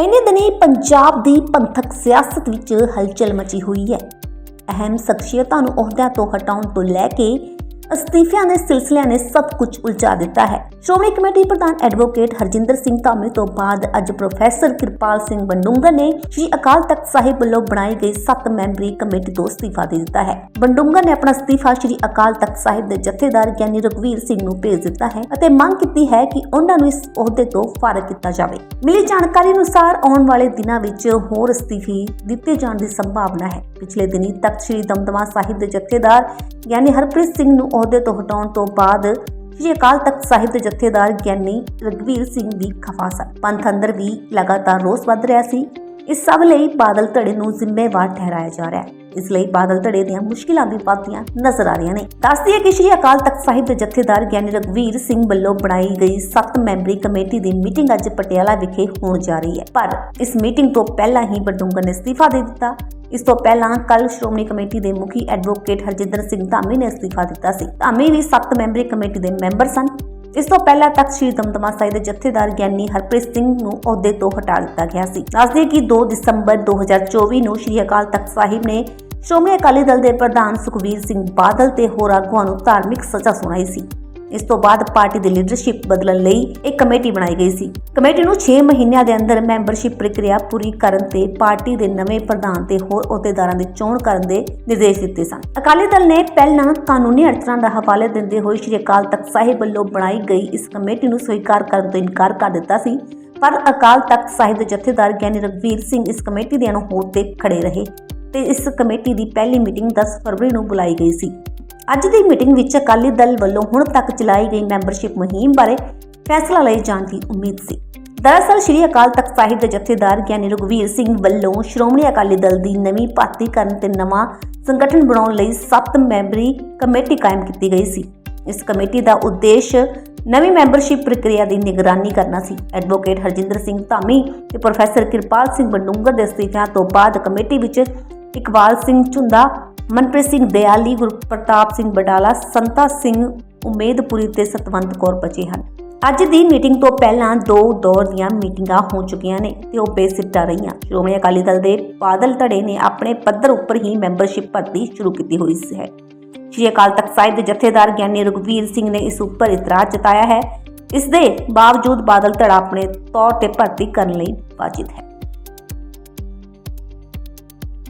ਇਹਨੇ ਦਿਨੀ ਪੰਜਾਬ ਦੀ ਪੰਥਕ ਸਿਆਸਤ ਵਿੱਚ ਹਲਚਲ ਮਚੀ ਹੋਈ ਹੈ। ਅਹਿਮ ਸ਼ਖਸੀਅਤਾਂ ਨੂੰ ਅਹੁਦਿਆਂ ਤੋਂ ਹਟਾਉਣ ਤੋਂ ਲੈ ਕੇ ਅਸਤੀਫਿਆਂ ਦੇ ਸਿਲਸਿਲਿਆਂ ਨੇ ਸਭ ਕੁਝ ਉਲਝਾ ਦਿੱਤਾ ਹੈ। ਸ਼੍ਰੋਮਣੀ ਕਮੇਟੀ ਪ੍ਰਧਾਨ ਐਡਵੋਕੇਟ ਹਰਜਿੰਦਰ ਸਿੰਘ ਧਾਮੀ ਤੋਂ ਬਾਅਦ ਅੱਜ ਪ੍ਰੋਫੈਸਰ ਕਿਰਪਾਲ ਸਿੰਘ ਬੰਡੂੰਗਰ ਨੇ ਸ਼੍ਰੀ ਅਕਾਲ ਤਖਤ ਸਾਹਿਬ ਵੱਲੋਂ ਬਣਾਈ ਗਈ 7 ਮੈਂਬਰੀ ਕਮੇਟੀ ਤੋਂ ਅਸਤੀਫਾ ਦੇ ਦਿੱਤਾ ਹੈ। ਬੰਡੂੰਗਰ ਨੇ ਆਪਣਾ ਅਸਤੀਫਾ ਸ਼੍ਰੀ ਅਕਾਲ ਤਖਤ ਸਾਹਿਬ ਦੇ ਜਥੇਦਾਰ ਗਿਆਨੀ ਰਘਵੀਰ ਸਿੰਘ ਨੂੰ ਭੇਜ ਦਿੱਤਾ ਹੈ ਅਤੇ ਮੰਗ ਕੀਤੀ ਹੈ ਕਿ ਉਹਨਾਂ ਨੂੰ ਇਸ ਅਹੁਦੇ ਤੋਂ ਫਾਰਗ ਕੀਤਾ ਜਾਵੇ। ਮਿਲੀ ਜਾਣਕਾਰੀ ਅਨੁਸਾਰ ਆਉਣ ਵਾਲੇ ਦਿਨਾਂ ਵਿੱਚ ਹੋਰ ਅਸਤੀਫੇ ਦਿੱਤੇ ਜਾਣ ਦੀ ਸੰਭਾਵਨਾ ਹੈ। ਪਿਛਲੇ ਦਿਨੀ ਤਖਤ ਸ੍ਰੀ ਦਮਦਮਾ ਸਾਹਿਬ ਦੇ ਜਥੇਦਾਰ ਗਿਆਨੀ ਹਰਪ੍ਰੀਤ ਸਿੰਘ ਨੂੰ ਅਹੁਦੇ ਤੋਂ ਹਟਾਉਣ ਤੋਂ ਬਾਅਦ ਸ਼੍ਰੀ ਅਕਾਲ ਤਖਤ ਸਾਹਿਬ ਦੇ ਜਥੇਦਾਰ ਗਿਆਨੀ ਰਗਵੀਰ ਸਿੰਘ ਵੀ ਖਫਾ ਪੰਥ ਅੰਦਰ ਵੀ ਲਗਾਤਾਰ ਰੋਸ ਵੱਧ ਰਿਹਾ ਸੀ। ਇਸ ਸਭ ਲਈ ਬਾਦਲ ਧੜੇ ਨੂੰ ਜ਼ਿੰਮੇਵਾਰ ਠਹਿਰਾਇਆ ਜਾ ਰਿਹਾ ਹੈ। ਇਸ ਲਈ ਬਾਦਲ ਧੜੇ ਦੀਆਂ ਮੁਸ਼ਕਿਲਾਂ ਵੀ ਵੱਧਦੀਆਂ ਨਜ਼ਰ ਆ ਰਹੀਆਂ ਨੇ। ਦੱਸਦੀ ਹੈ ਕਿ ਸ਼੍ਰੀ ਅਕਾਲ ਤਖਤ ਸਾਹਿਬ ਦੇ ਜਥੇਦਾਰ ਗਿਆਨੀ ਰਗਵੀਰ ਸਿੰਘ ਵੱਲੋਂ ਬਣਾਈ ਗਈ 7 ਮੈਂਬਰੀ ਕਮੇਟੀ ਦੀ ਮੀਟਿੰਗ ਅੱਜ ਪਟਿਆਲਾ ਵਿਖੇ ਹੋਣ ਜਾ ਰਹੀ ਹੈ। ਪਰ ਇਸ ਮੀਟਿੰਗ ਤੋਂ ਪਹਿਲਾਂ ਹੀ ਬਡੂੰਗਰ ਨੇ ਅਸਤੀਫਾ ਦੇ ਦਿੱਤਾ। ਇਸ ਤੋਂ ਪਹਿਲਾਂ ਕੱਲ ਸ਼੍ਰੋਮਣੀ ਕਮੇਟੀ ਦੇ ਮੁਖੀ ਐਡਵੋਕੇਟ ਹਰਜਿੰਦਰ ਸਿੰਘ ਧਾਮੀ ਨੇ ਅਸਤੀਫਾ ਦਿੱਤਾ ਸੀ। ਧਾਮੀ ਵੀ 7 ਮੈਂਬਰੀ ਕਮੇਟੀ ਦੇ ਮੈਂਬਰ ਸਨ। ਇਸ ਤੋਂ ਪਹਿਲਾਂ ਤੱਕ ਸ਼੍ਰੀ ਦਮਦਮਾ ਸਾਹਿਬ ਦੇ ਜਥੇਦਾਰ ਗਿਆਨੀ ਹਰਪ੍ਰੀਤ ਸਿੰਘ ਨੂੰ ਅਹੁਦੇ ਤੋਂ ਹਟਾ ਦਿੱਤਾ ਗਿਆ ਸੀ। ਦੱਸਦੇ ਕਿ 2 ਦਸੰਬਰ 2024 ਨੂੰ ਸ਼੍ਰੀ ਅਕਾਲ ਤਖਤ ਸਾਹਿਬ ਨੇ ਸ਼੍ਰੋਮਣੀ ਅਕਾਲੀ ਦਲ ਦੇ ਪ੍ਰਧਾਨ ਸੁਖਬੀਰ ਸਿੰਘ ਬਾਦਲ ਤੇ ਹੋਰ ਆਗੂਆਂ ਨੂੰ ਧਾਰਮਿਕ ਸਜ਼ਾ ਸੁਣਾਈ ਸੀ। ਇਸ ਤੋਂ ਬਾਅਦ ਪਾਰਟੀ ਦੀ ਲੀਡਰਸ਼ਿਪ ਬਦਲਣ ਲਈ ਇੱਕ ਕਮੇਟੀ ਬਣਾਈ ਗਈ ਸੀ। ਕਮੇਟੀ ਨੂੰ 6 ਮਹੀਨਿਆਂ ਦੇ ਅੰਦਰ ਮੈਂਬਰਸ਼ਿਪ ਪ੍ਰਕਿਰਿਆ ਪੂਰੀ ਕਰਨ ਤੇ ਪਾਰਟੀ ਦੇ ਨਵੇਂ ਪ੍ਰਧਾਨ ਤੇ ਹੋਰ ਅਹੁਦੇਦਾਰਾਂ ਦੀ ਚੋਣ ਕਰਨ ਦੇ ਨਿਰਦੇਸ਼ ਦਿੱਤੇ ਸਨ। ਅਕਾਲੀ ਦਲ ਨੇ ਪਹਿਲਾਂ ਕਾਨੂੰਨੀ ਅੜਚਨਾਂ ਦਾ ਹਵਾਲਾ ਦਿੰਦੇ ਹੋਏ ਸ਼੍ਰੀ ਅਕਾਲ ਤਖਤ ਸਾਹਿਬ ਵੱਲੋਂ ਬਣਾਈ ਗਈ ਇਸ ਕਮੇਟੀ ਨੂੰ ਸਵੀਕਾਰ ਕਰਨ ਤੋਂ ਇਨਕਾਰ ਕਰ ਦਿੱਤਾ ਸੀ। ਪਰ ਅਕਾਲ ਤਖਤ ਸਾਹਿਬ ਦੇ ਜਥੇਦਾਰ ਗਿਆਨੀ ਰਘਵੀਰ ਸਿੰਘ ਇਸ ਕਮੇਟੀ ਦੇ ਅਨੁਹੋਦ ਤੇ ਖੜੇ ਰਹੇ ਤੇ ਇਸ ਕਮੇਟੀ ਦੀ ਪਹਿਲੀ ਮੀਟਿੰਗ 10 ਫਰਵਰੀ ਨੂੰ ਬੁਲਾਈ ਗਈ ਸੀ। ਅੱਜ ਦੀ ਮੀਟਿੰਗ ਵਿੱਚ ਅਕਾਲੀ ਦਲ ਵੱਲੋਂ ਹੁਣ ਤੱਕ ਚਲਾਈ ਗਈ ਮੈਂਬਰਸ਼ਿਪ ਮੁਹਿੰਮ ਬਾਰੇ ਫੈਸਲਾ ਲਏ ਜਾਣ ਦੀ ਉਮੀਦ ਸੀ। ਦਰਅਸਲ ਸ਼੍ਰੀ ਅਕਾਲ ਤਖਤ ਸਾਹਿਬ ਦੇ ਜਥੇਦਾਰ ਗਿਆਨੀ ਰਘਵੀਰ ਸਿੰਘ ਵੱਲੋਂ ਸ਼੍ਰੋਮਣੀ ਅਕਾਲੀ ਦਲ ਦੀ ਨਵੀਂ ਭਰਤੀ ਕਰਨ ਤੇ ਨਵਾਂ ਸੰਗਠਨ ਬਣਾਉਣ ਲਈ 7 ਮੈਂਬਰੀ ਕਮੇਟੀ ਕਾਇਮ ਕੀਤੀ ਗਈ ਸੀ। ਇਸ ਕਮੇਟੀ ਦਾ ਉਦੇਸ਼ ਨਵੀਂ ਮੈਂਬਰਸ਼ਿਪ ਪ੍ਰਕਿਰਿਆ ਦੀ ਨਿਗਰਾਨੀ ਕਰਨਾ ਸੀ। ਐਡਵੋਕੇਟ ਹਰਜਿੰਦਰ ਸਿੰਘ ਧਾਮੀ ਤੇ ਪ੍ਰੋਫੈਸਰ ਕਿਰਪਾਲ ਸਿੰਘ ਬੰਡੂੰਗਰ ਦੇ ਅਸਤੀਫਿਆਂ ਤੋਂ ਬਾਅਦ ਕਮੇਟੀ ਵਿੱਚ ਇਕਬਾਲ ਸਿੰਘ ਝੁੰਦਾ ਮਨਪ੍ਰੀਤ ਸਿੰਘ ਦਿਆਲੀ, ਗੁਰਪ੍ਰਤਾਪ ਸਿੰਘ ਬਡਾਲਾ, ਸੰਤਾ ਸਿੰਘ ਉਮੇਦਪੁਰੀ ਤੇ ਸਤਵੰਤ ਕੌਰ ਬਚੇ ਹਨ। ਅੱਜ ਦੀ ਮੀਟਿੰਗ ਤੋਂ ਪਹਿਲਾਂ ਦੋ ਦੌਰ ਦੀਆਂ ਮੀਟਿੰਗਾਂ ਹੋ ਚੁੱਕੀਆਂ ਨੇ ਤੇ ਉਹ ਬੇਸਿੱਟਾ ਰਹੀਆਂ। ਸ਼੍ਰੋਮਣੀ ਅਕਾਲੀ ਦਲ ਦੇ ਬਾਦਲ ਧੜੇ ਨੇ ਆਪਣੇ ਪੱਧਰ ਉੱਪਰ ਹੀ ਮੈਂਬਰਸ਼ਿਪ ਭਰਤੀ ਸ਼ੁਰੂ ਕੀਤੀ ਹੋਈ ਹੈ ਸ਼੍ਰੀ ਅਕਾਲ ਤਖਤ ਸਾਹਿਬ ਦੇ ਜਥੇਦਾਰ ਗਿਆਨੀ ਰਘਵੀਰ ਸਿੰਘ ਨੇ ਇਸ ਉੱਪਰ ਇਤਰਾਜ਼ ਜਤਾਇਆ ਹੈ। ਇਸ ਦੇ ਬਾਵਜੂਦ ਬਾਦਲ ਧੜਾ ਆਪਣੇ ਤੌਰ ਤੇ ਭਰਤੀ ਕਰਨ ਲਈ ਵਾਜਿਦ ਹੈ।